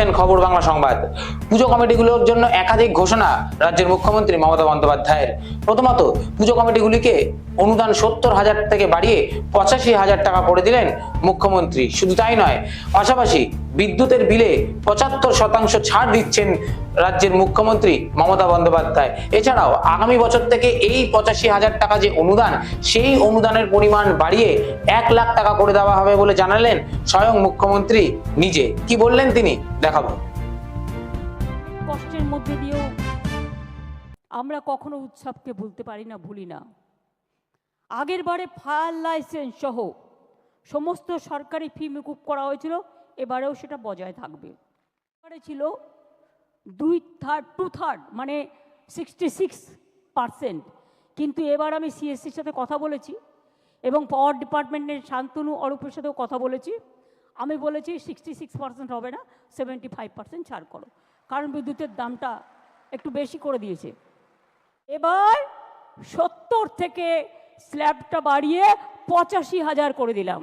দেখছেন খবর বাংলা সংবাদ। পুজো কমিটিগুলোর জন্য একাধিক ঘোষণা রাজ্যের মুখ্যমন্ত্রী মমতা বন্দ্যোপাধ্যায়ের। প্রথমত, পুজো কমিটিগুলিকে অনুদান সত্তর হাজার থেকে বাড়িয়ে পঁচাশি হাজার টাকা করে দিলেন মুখ্যমন্ত্রী। শুধু তাই নয়, পাশাপাশি বিদ্যুতের বিলে পঁচাত্তর শতাংশ ছাড় দিচ্ছেন রাজ্যের মুখ্যমন্ত্রী মমতা বন্দ্যোপাধ্যায়। এছাড়াও আগামী বছর থেকে এই পঁচাশি হাজার টাকা যে অনুদান, সেই অনুদানের পরিমাণ বাড়িয়ে এক লাখ টাকা করে দেওয়া হবে বলে জানালেন স্বয়ং মুখ্যমন্ত্রী নিজে। কি বললেন তিনি? দেখাবো। কষ্টের মধ্যে দিয়েও আমরা কখনো উৎসবকে ভুলতে পারি না, ভুলি না। আগের বারে ফায়ার লাইসেন্স সহ সমস্ত সরকারি ফি মুকুব করা হয়েছিল। এবারেও সেটা বজায় থাকবে। এবারে ছিল দুই থার্ড টু থার্ড মানে সিক্সটি সিক্স পারসেন্ট কিন্তু এবার আমি সিএসসির সাথে কথা বলেছি এবং পাওয়ার ডিপার্টমেন্টের শান্তনু অরূপের সাথেও কথা বলেছি। আমি বলেছি সিক্সটি সিক্স পার্সেন্ট হবে না সেভেন্টি ফাইভ পার্সেন্ট ছাড় করো। কারণ বিদ্যুতের দামটা একটু বেশি করে দিয়েছে। এবার সত্তর থেকে স্ল্যাবটা বাড়িয়ে পঁচাশি হাজার করে দিলাম।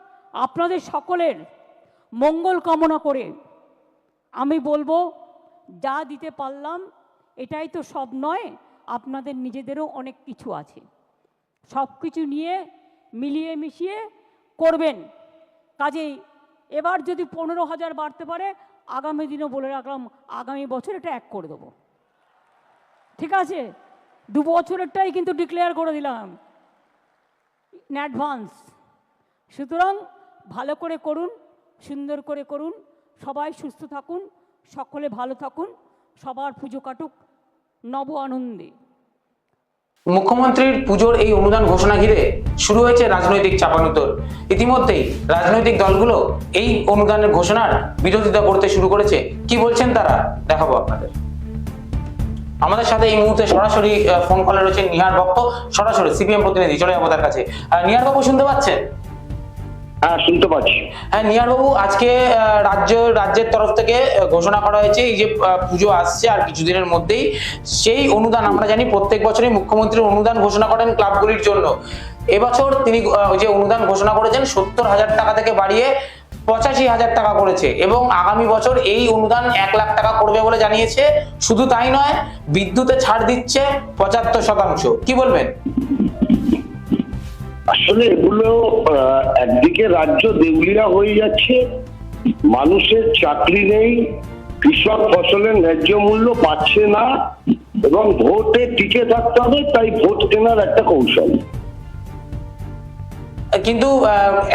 আপনাদের সকলের মঙ্গল কামনা করে আমি বলব, যা দিতে পারলাম, এটাই তো সব নয়, আপনাদের নিজেদেরও অনেক কিছু আছে। সব কিছু নিয়ে মিলিয়ে মিশিয়ে করবেন। কাজেই এবার যদি পনেরো হাজার বাড়তে পারে, আগামী দিনও বলে রাখলাম, আগামী বছর এটা এক করে দেবো। ঠিক আছে? দু বছরেরটাই কিন্তু ডিক্লেয়ার করে দিলাম অ্যাডভান্স সুতরাং ভালো করে করুন, সুন্দর করে করুন, সবাই সুস্থ থাকুন, সকলে ভালো থাকুন, সবার পুজো কাটুক, নব আনন্দে। মুখ্যমন্ত্রীর পুজোর এই অনুদান ঘোষণা ঘিরে শুরু হয়েছে রাজনৈতিক চাপানুতর। ইতিমধ্যেই রাজনৈতিক দলগুলো এই অনুদানের ঘোষণার বিরোধিতা করতে শুরু করেছে। কি বলছেন তারা? দেখাবো আপনাদের। আমাদের সাথে এই মুহূর্তে সরাসরি ফোন কলে রয়েছে নিহার ভক্ত। সরাসরি সিপিএম প্রতিনিধি, চলে যাব তার কাছে। নিহার বাবু শুনতে পাচ্ছেন? হ্যাঁ শুনতে পাচ্ছি। হ্যাঁ নিহার বাবু আজকে রাজ্য, রাজ্যের তরফ থেকে ঘোষণা করা হয়েছে, এই যে পুজো আসছে আর কিছুদিনের মধ্যেই, সেই অনুদান আমরা জানি প্রত্যেক বছরই মুখ্যমন্ত্রী অনুদান ঘোষণা করেন ক্লাবগুলির জন্য। এবছর তিনি ওই যে অনুদান ঘোষণা করেছেন, সত্তর হাজার টাকা থেকে বাড়িয়ে পঁচাশি হাজার টাকা করেছে এবং আগামী বছর এই অনুদান এক লাখ টাকা করবে বলে জানিয়েছে। শুধু তাই নয়, বিদ্যুতে ছাড় দিচ্ছে পঁচাত্তর শতাংশ। কি বলবেন? আসলে এগুলো একদিকে রাজ্য দেউলিয়া হয়ে যাচ্ছে, মানুষের চাকরি নেই, কৃষক ফসলের ন্যায্য মূল্য পাচ্ছে না, এবং ভোটে টিকে থাকতে হবে, তাই ভোট কেনার একটা কৌশল। কিন্তু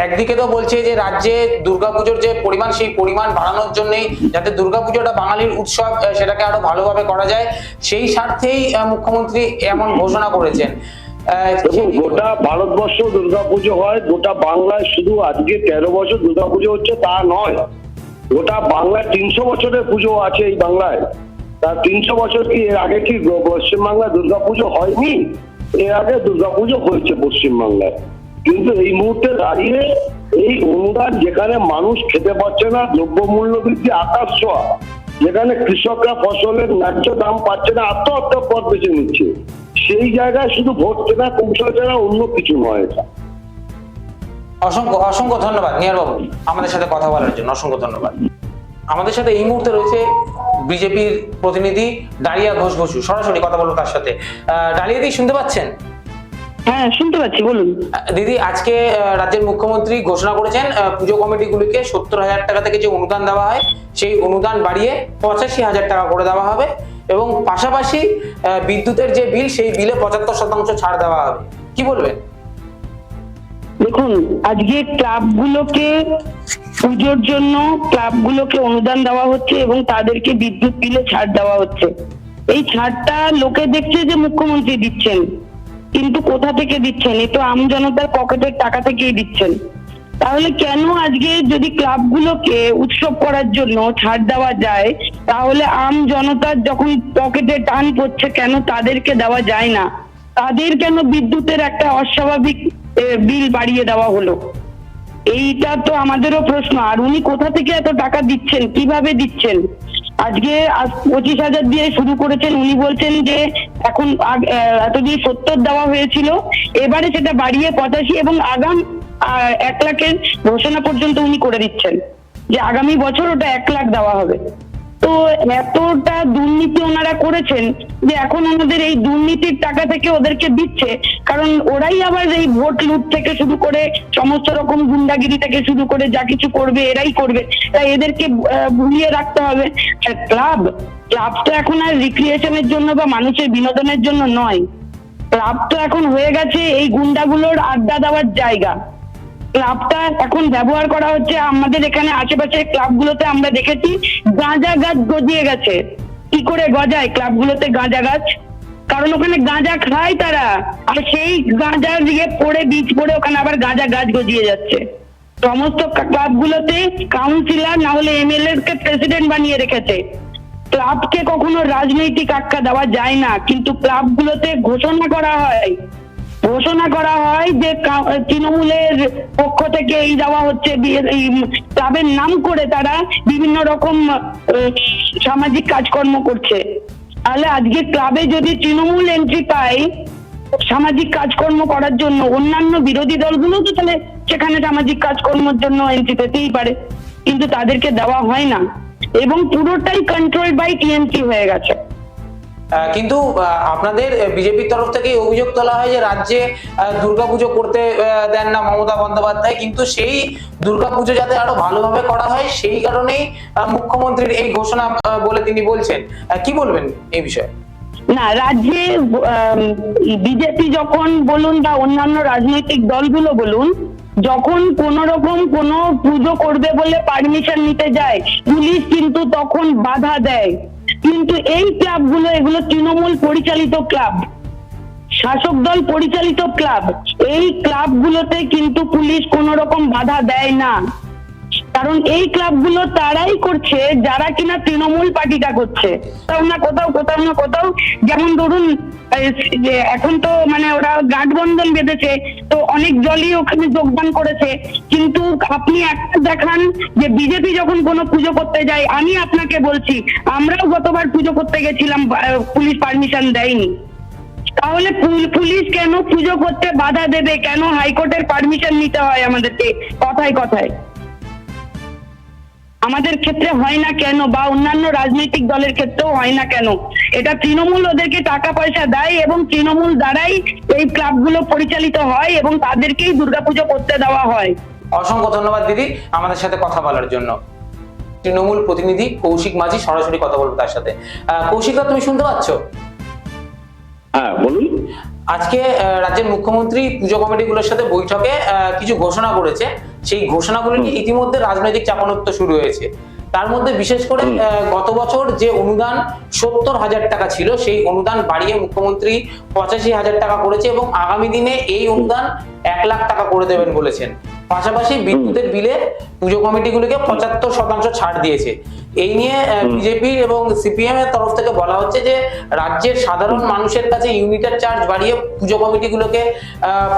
একদিকে তো বলছে যে রাজ্যে দুর্গাপুজোর যে পরিমাণ, সেই পরিমাণ বাড়ানোর জন্যই যাতে দুর্গাপুজোটা বাঙালির উৎসব সেটাকে আরও ভালোভাবে করা যায়, সেই স্বার্থেই মুখ্যমন্ত্রী এমন ঘোষণা করেছেন। গোটা ভারতবর্ষ দুর্গাপুজো হয় গোটা বাংলায় শুধু আজকে তেরো বছর দুর্গাপুজো হচ্ছে তা নয় গোটা বাংলায় তিনশো বছরের পুজো আছে এই বাংলায়। তা তিনশো বছর কি এর আগে কি পশ্চিমবাংলায় দুর্গাপুজো হয়নি? এর আগে দুর্গাপুজো হয়েছে পশ্চিমবাংলায়। কিন্তু এই মুহূর্তে দাঁড়িয়ে এই অনুদান যেখানে মানুষ খেতে পারছে না দ্রব্যমূল্য বৃদ্ধি আকাশ ছোঁয়া যেখানে কৃষকরা ফসলের ন্যায্য দাম পাচ্ছে না আত্মহত্যার পথ বেছে নিচ্ছে। সেই জায়গায় শুধু ভোট কেনা কৌশল ছাড়া অন্য কিছু নয় এটা। অসংখ্য অসংখ্য ধন্যবাদ নিয়ার বাবু আমাদের সাথে কথা বলার জন্য অসংখ্য ধন্যবাদ। আমাদের সাথে এই মুহূর্তে রয়েছে বিজেপির প্রতিনিধি ডালিয়া ঘোষ বসু সরাসরি কথা বলব তার সাথে। আহ, ডালিয়া দি শুনতে পাচ্ছেন? হ্যাঁ শুনতে পাচ্ছি বলুন। দিদি আজকে আহ, রাজ্যের মুখ্যমন্ত্রী ঘোষণা করেছেন আহ, পুজো কমিটিগুলিকে সত্তর হাজার টাকা থেকে যে অনুদান দেওয়া হয় সেই অনুদান বাড়িয়ে পঁচাশি হাজার টাকা করে দেওয়া হবে। এবং পাশাপাশি বিদ্যুতের যে বিল, সেই বিলে পঁচাত্তর শতাংশ ছাড় দেওয়া হবে। কি বলবেন? দেখুন, আজকে ক্লাবগুলোকে পুজোর জন্য ক্লাবগুলোকে অনুদান দেওয়া হচ্ছে এবং তাদেরকে বিদ্যুৎ বিলে ছাড় দেওয়া হচ্ছে। এই ছাড়টা লোকে দেখছে যে মুখ্যমন্ত্রী দিচ্ছেন, কিন্তু কোথা থেকে দিচ্ছেন? এ তো আম জনতার পকেটের টাকা থেকেই দিচ্ছেন। তাহলে কেন আজকে যদি ক্লাবগুলোকে উৎসব করার জন্য ছাড় দেওয়া যায়, তাহলে আম জনতার যখন পকেটে টান পড়ছে কেন তাদেরকে দেওয়া যায় না? তাদের কেন বিদ্যুতের একটা অস্বাভাবিক বিল বাড়িয়ে দেওয়া হলো? এইটা তো আমাদেরও প্রশ্ন। আর উনি কোথা থেকে এত টাকা দিচ্ছেন? কীভাবে দিচ্ছেন? আজকে আজ পঁচিশ হাজার দিয়ে শুরু করেছেন। উনি বলছেন যে এখন এতদিন সত্তর দেওয়া হয়েছিল, এবারে সেটা বাড়িয়ে পঁচাশি এবং আগাম এক লাখের ঘোষণা পর্যন্ত উনি করে দিচ্ছেন। যে আগামী বছর ওটা এক লাখ দেওয়া হবে। তো এতটা দুর্নীতি ওনারা করেছেন যে এখন ওনাদের এই দুর্নীতির টাকা থেকে ওদেরকে দিচ্ছে, কারণ ওরাই আবার এই ভোট লুট থেকে শুরু করে, সমস্ত রকম গুন্ডাগিরি থেকে শুরু করে যা কিছু করবে, এরাই করবে। তাই এদেরকে ভুলিয়ে রাখতে হবে। ক্লাব ক্লাব তো এখন আর রিক্রিয়েশনের জন্য বা মানুষের বিনোদনের জন্য নয়। ক্লাব তো এখন হয়ে গেছে এই গুন্ডাগুলোর আড্ডা দেওয়ার জায়গা। ক্লাবটা এখন ব্যবহার করা হচ্ছে আমাদের এখানে আশেপাশে ক্লাবগুলোতে আমরা দেখেছি। গাঁজা গাছ গজিয়ে গেছে। কি করে গজায় ক্লাবগুলোতে গাঁজা গাছ? কারণ ওখানে গাঁজা খায় তারা। আর সেই গাঁজা দিয়ে পড়ে, বীজ পড়ে ওখানে আবার গাঁজা গাছ গজিয়ে যাচ্ছে। সমস্ত ক্লাবগুলোতে কাউন্সিলর না হলে এমএলএ কে প্রেসিডেন্ট বানিয়ে রেখেছে। ক্লাবকে কখনো রাজনৈতিক আখ্যা দেওয়া যায় না। কিন্তু ক্লাবগুলোতে ঘোষণা করা হয় ঘোষণা করা হয় যে তৃণমূলের পক্ষ থেকে এই দেওয়া হচ্ছে ক্লাবের নাম করে তারা বিভিন্ন রকম সামাজিক কাজকর্ম করছে। তাহলে আজকে ক্লাবে যদি তৃণমূল এন্ট্রি পায় সামাজিক কাজকর্ম করার জন্য, অন্যান্য বিরোধী দলগুলো তো তাহলে সেখানে সামাজিক কাজকর্মের জন্য এন্ট্রি পেতেই পারে। কিন্তু তাদেরকে দেওয়া হয় না। এবং পুরোটাই কন্ট্রোল বাই টিএমসি হয়ে গেছে। কিন্তু আপনাদের বিজেপির তরফ থেকে অভিযোগ তোলা হয় যে রাজ্যে দুর্গাপুজো করতে দেন না মমতা বন্দ্যোপাধ্যায়। কিন্তু সেই দুর্গাপুজো যাতে আরও ভালোভাবে করা হয়, সেই কারণেই মুখ্যমন্ত্রীর এই ঘোষণা বলে তিনি বলছেন। কি বলবেন এই বিষয়ে? না, রাজ্যে বিজেপি যখন বলুন বা অন্যান্য রাজনৈতিক দলগুলো বলুন, যখন কোন রকম কোন পুজো করবে বলে পারমিশন নিতে যায়, পুলিশ কিন্তু তখন বাধা দেয়। কিন্তু এই ক্লাবগুলো, এগুলো তৃণমূল পরিচালিত ক্লাব, শাসক দল পরিচালিত ক্লাব, এই ক্লাবগুলোতে কিন্তু পুলিশ কোন রকম বাধা দেয় না। কারণ এই ক্লাবগুলো তারাই করছে, যারা কিনা তৃণমূল পার্টিটা করছে। কোথাও না কোথাও কোথাও না কোথাও, যেমন ধরুন এখন তো মানে ওরা গাঠবন্ধন বেঁধেছে, তো অনেক দলই ওখানে যোগদান করেছে। কিন্তু আপনি একটা দেখান যে বিজেপি যখন কোনো পুজো করতে যায়, আমি আপনাকে বলছি, আমরাও গতবার পুজো করতে গেছিলাম পুলিশ পারমিশন দেয়নি। তাহলে পুল- পুলিশ কেন পুজো করতে বাধা দেবে? কেন হাইকোর্টের পারমিশন নিতে হয় আমাদেরকে? কথায় কথায়। আমাদের ক্ষেত্রে হয় না কেন বা অন্যান্য রাজনৈতিক দলের ক্ষেত্রেও হয় না কেন? এটা তৃণমূল ওদেরকে টাকা পয়সা দেয় এবং তৃণমূল দ্বারাই এই ক্লাবগুলো পরিচালিত হয় এবং তাদেরকেই দুর্গাপুজো করতে দেওয়া হয়। অসংখ্য ধন্যবাদ দিদি আমাদের সাথে কথা বলার জন্য। তৃণমূল প্রতিনিধি কৌশিক মাঝি সরাসরি কথা বলব তার সাথে। আহ, কৌশিকদা তুমি শুনতে পাচ্ছ? হ্যাঁ বলুন। আজকে আহ, রাজ্যের মুখ্যমন্ত্রী পুজো কমিটিগুলোর সাথে বৈঠকে আহ, কিছু ঘোষণা করেছে। সেই ঘোষণাগুলো নিয়ে ইতিমধ্যে রাজনৈতিক চাপানোত্তর শুরু হয়েছে। তার মধ্যে বিশেষ করে গত বছর যে অনুদান সত্তর হাজার টাকা ছিল সেই অনুদান বাড়িয়ে মুখ্যমন্ত্রী পঁচাশি হাজার টাকা করেছে এবং আগামী দিনে এই অনুদান এক লাখ টাকা করে দেবেন বলেছেন। পাশাপাশি বিদ্যুতের বিলে পুজো কমিটিগুলিকে পঁচাত্তর শতাংশ ছাড় দিয়েছে। এই নিয়ে বিজেপি এবং সিপিএম এর তরফ থেকে বলা হচ্ছে যে রাজ্যের সাধারণ মানুষের কাছে ইউনিটের চার্জ বাড়িয়ে পুজো কমিটিগুলোকে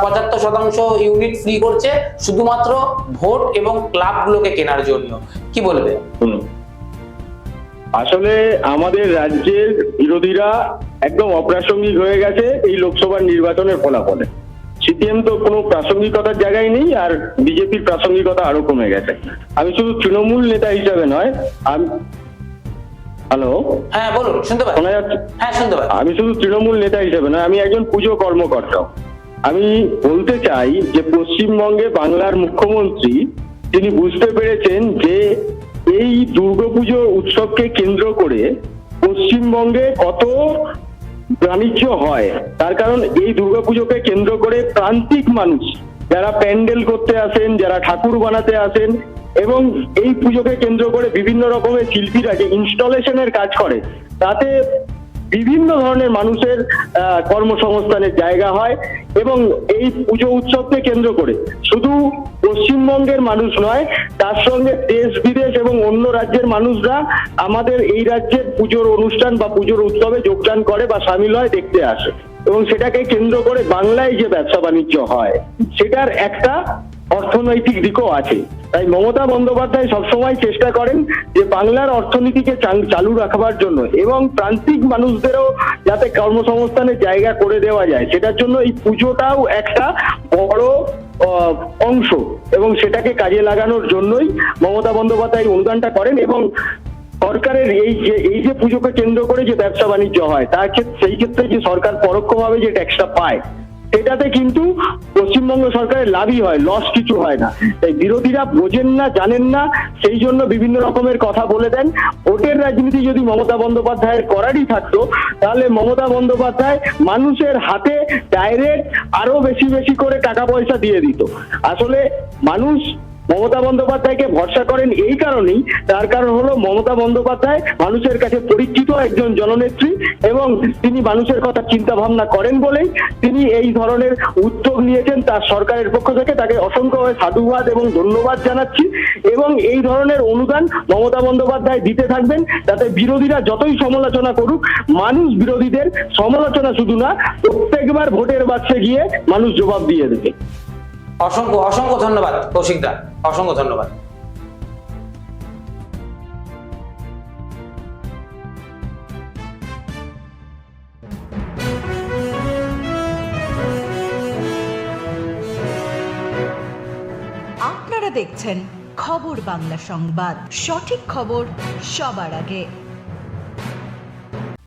পঁচাত্তর শতাংশ ইউনিট ফ্রি করছে শুধুমাত্র ভোট এবং ক্লাবগুলোকে কেনার জন্য। কি বলবে। আসলে আমাদের রাজ্যের বিরোধীরা একদম অপ্রাসঙ্গিক হয়ে গেছে এই লোকসভা নির্বাচনের ফলাফলে। সিপিএম তো কোনো প্রাসঙ্গিকতার জায়গায় নেই আর বিজেপির প্রাসঙ্গিকতা আরও কমে গেছে। আমি শুধু তৃণমূল নেতা হিসাবে নয় আমি হ্যালো? হ্যাঁ বলুন শুনতে পাচ্ছি। শোনা যাচ্ছে? হ্যাঁ শুনতে পাচ্ছি। আমি শুধু তৃণমূল নেতা হিসেবে নয় আমি একজন পুজো কর্মকর্তা আমি বলতে চাই যে পশ্চিমবঙ্গে বাংলার মুখ্যমন্ত্রী তিনি বুঝতে পেরেছেন যে এই দুর্গাপুজো উৎসবকে কেন্দ্র করে পশ্চিমবঙ্গে কত বাণিজ্য হয়। তার কারণ এই দুর্গাপুজোকে কেন্দ্র করে প্রান্তিক মানুষ, যারা প্যান্ডেল করতে আসেন, যারা ঠাকুর বানাতে আসেন, এবং এই পুজোকে কেন্দ্র করে বিভিন্ন রকমের শিল্পীরা যে ইনস্টলেশনের কাজ করে, তাতে বিভিন্ন ধরনের মানুষের কর্মসংস্থানের জায়গা হয় এবং এই পুজো উৎসবকে কেন্দ্র করে। শুধু পশ্চিমবঙ্গের মানুষ নয়, তার সঙ্গে দেশ বিদেশ এবং অন্য রাজ্যের মানুষরা আমাদের এই রাজ্যের পুজোর অনুষ্ঠান বা পুজোর উৎসবে যোগদান করে বা সামিল হয় দেখতে আসে। এবং সেটাকে কেন্দ্র করে বাংলায় যে ব্যবসা বাণিজ্য হয়, সেটার একটা অর্থনৈতিক দিকও আছে। তাই মমতা বন্দ্যোপাধ্যায় সবসময় চেষ্টা করেন যে বাংলার অর্থনীতিকে চালু রাখবার জন্য এবং প্রান্তিক মানুষদেরও যাতে কর্মসংস্থানের জায়গা করে দেওয়া যায়। সেটার জন্য এই পুজোটাও একটা বড় অংশ এবং সেটাকে কাজে লাগানোর জন্যই মমতা বন্দ্যোপাধ্যায় অনুদানটা করেন এবং সরকারের এই যে এই যে পুজোকে কেন্দ্র করে যে ব্যবসা বাণিজ্য হয়, তার ক্ষেত্রে, সেই ক্ষেত্রে যে সরকার পরোক্ষভাবে যে ট্যাক্সটা পায় সেটাতে কিন্তু পশ্চিমবঙ্গ সরকারের লাভই হয় লস কিছু হয় না। তাই বিরোধীরা বোঝেন না, জানেন না, সেই জন্য বিভিন্ন রকমের কথা বলে দেন। ভোটের রাজনীতি যদি মমতা বন্দ্যোপাধ্যায়ের করারই থাকতো, তাহলে মমতা বন্দ্যোপাধ্যায় মানুষের হাতে ডাইরেক্ট আরও বেশি বেশি করে টাকা পয়সা দিয়ে দিত। আসলে মানুষ মমতা বন্দ্যোপাধ্যায়কে ভরসা করেন এই কারণেই। তার কারণ হলো মমতা বন্দ্যোপাধ্যায় মানুষের কাছে পরিচিত একজন জননেত্রী এবং তিনি মানুষের কথা চিন্তা ভাবনা করেন বলেই তিনি এই ধরনের উদ্যোগ নিয়েছেন তার সরকারের পক্ষ থেকে। তাকে অসংখ্য সাধুবাদ এবং ধন্যবাদ জানাচ্ছি এবং এই ধরনের অনুদান মমতা বন্দ্যোপাধ্যায় দিতে থাকবেন। তাতে বিরোধীরা যতই সমালোচনা করুক, মানুষ বিরোধীদের সমালোচনা শুধু না, প্রত্যেকবার ভোটের বাক্সে গিয়ে মানুষ জবাব দিয়ে দেবে। অসংখ্য অসংখ্য ধন্যবাদ কৌশিক দা অসংখ্য ধন্যবাদ। আপনারা দেখছেন খবর বাংলা সংবাদ। সঠিক খবর সবার আগে।